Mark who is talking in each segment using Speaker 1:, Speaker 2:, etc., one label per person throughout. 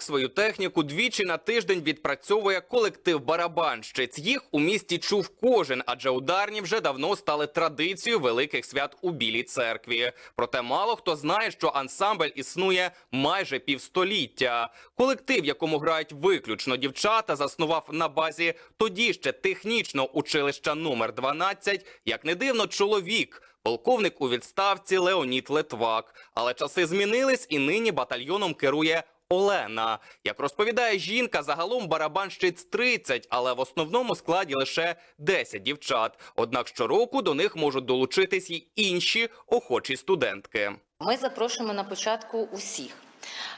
Speaker 1: Так свою техніку двічі на тиждень відпрацьовує колектив барабанщиць. Їх у місті чув кожен, адже ударні вже давно стали традицією великих свят у Білій церкві. Проте мало хто знає, що ансамбль існує майже півстоліття. Колектив, якому грають виключно дівчата, заснував на базі тоді ще технічного училища номер 12, як не дивно, чоловік. Полковник у відставці Леонід Литвак. Але часи змінились, і нині батальйоном керує Олена. Як розповідає жінка, загалом барабанщиць 30, але в основному складі лише 10 дівчат. Однак щороку до них можуть долучитись й інші охочі студентки.
Speaker 2: Ми запрошуємо на початку усіх.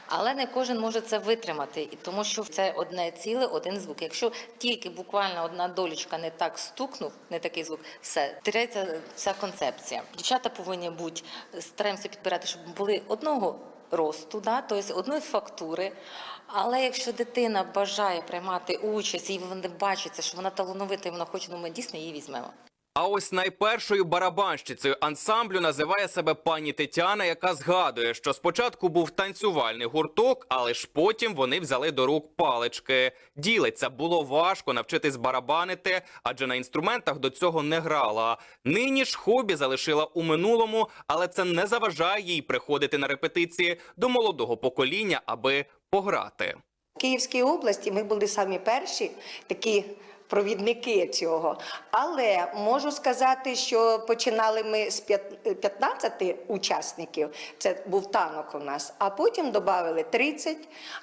Speaker 2: Але не кожен може це витримати, і тому що це одне ціле, один звук. Якщо тільки буквально одна долічка не так стукнув, не такий звук, все третя вся концепція. Дівчата повинні бути стараємося підбирати, щоб були одного росту, да, тобто одної фактури. Але якщо дитина бажає приймати участь і бачиться, що вона талановита і вона хоче, ну ми дійсно її візьмемо.
Speaker 1: А ось найпершою барабанщицею ансамблю називає себе пані Тетяна, яка згадує, що спочатку був танцювальний гурток, але ж потім вони взяли до рук палички. Ділиться, було важко навчитись барабанити, адже на інструментах до цього не грала. Нині ж хобі залишила у минулому, але це не заважає їй приходити на репетиції до молодого покоління, аби пограти.
Speaker 3: В Київській області ми були самі перші такі провідники цього. Але можу сказати, що починали ми з п'ят- 15 учасників. Це був танок у нас, а потім додали 30,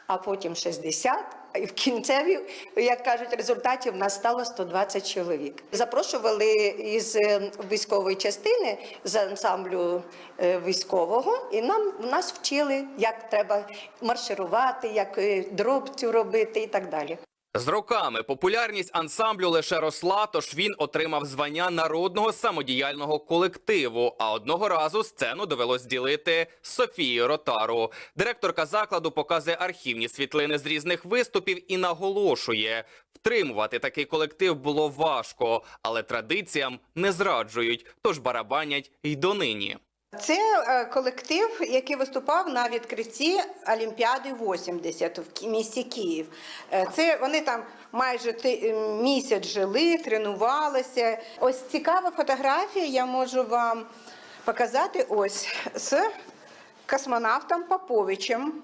Speaker 3: а потім 60. І в кінцеві, як кажуть, результатів нас стало 120 чоловік. Запрошували із е, військової частини з ансамблю е, військового, і нам нас вчили, як треба марширувати, як е, дробцю робити і так далі.
Speaker 1: З роками популярність ансамблю лише росла, тож він отримав звання народного самодіяльного колективу. А одного разу сцену довелось ділити з Софією Ротару. Директорка закладу показує архівні світлини з різних виступів і наголошує: втримувати такий колектив було важко, але традиціям не зраджують, тож барабанять й донині.
Speaker 4: Це е, колектив, який виступав на відкритті Олімпіади 80 в місті Київ. Е, Це вони там майже е, місяць жили, тренувалися. Ось цікава фотографія, я можу вам показати ось з космонавтом Поповичем.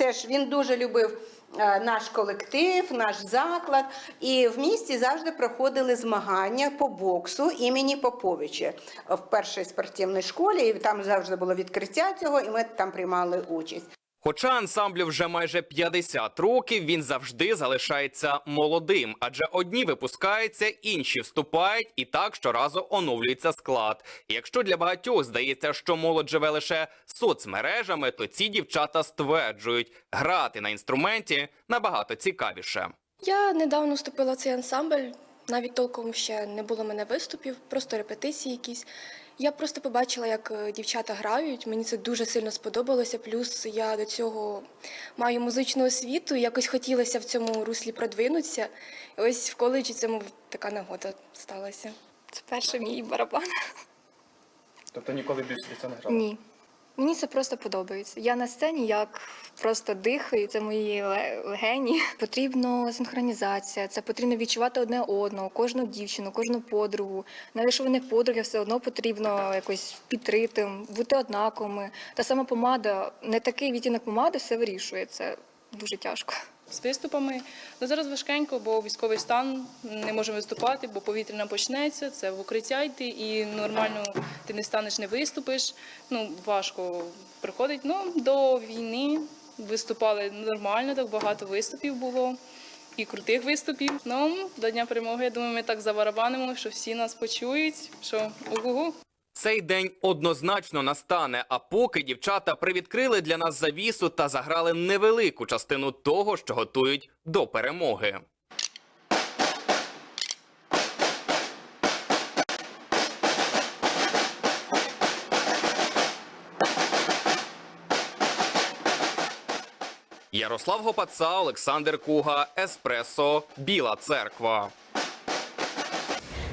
Speaker 4: Теж він дуже любив е, наш колектив, наш заклад. І в місті завжди проходили змагання по боксу імені Поповича в першій спортивній школі. І там завжди було відкриття цього, і ми там приймали участь.
Speaker 1: Хоча ансамблю вже майже 50 років, він завжди залишається молодим, адже одні випускаються, інші вступають, і так щоразу оновлюється склад. І якщо для багатьох здається, що молодь живе лише соцмережами, то ці дівчата стверджують, грати на інструменті набагато цікавіше.
Speaker 5: Я недавно вступила в цей ансамбль, навіть толком ще не було мене виступів, просто репетиції якісь. Я просто побачила, як е, дівчата грають. Мені це дуже сильно сподобалося. Плюс я до цього маю музичну освіту, якось хотілося в цьому руслі продвинутися. І ось в коледжі цьому така нагода сталася. Це перший мій барабан.
Speaker 6: Тобто ніколи більше це не грав?
Speaker 5: Ні. Мені це просто подобається. Я на сцені як просто дихаю, це мої легені. Потрібно синхронізація, це потрібно відчувати одне одного, кожну дівчину, кожну подругу. Навіть якщо вони подруги, все одно потрібно якось підтрити, бути однаковими. Та сама помада, не такий відтінок помади все вирішує. Це дуже тяжко.
Speaker 7: З виступами. Ну зараз важкенько, бо військовий стан не можемо виступати, бо повітряна почнеться, це в укриття йти, і нормально ти не станеш, не виступиш. Ну важко приходить. Ну до війни виступали нормально, так багато виступів було. І крутих виступів. Ну, до Дня перемоги, я думаю, ми так забарабанимо, що всі нас почують, що угу.
Speaker 1: Цей день однозначно настане. А поки дівчата привідкрили для нас завісу та заграли невелику частину того, що готують до перемоги. Ярослав Гопаца, Олександр Куга, Еспресо, Біла Церква.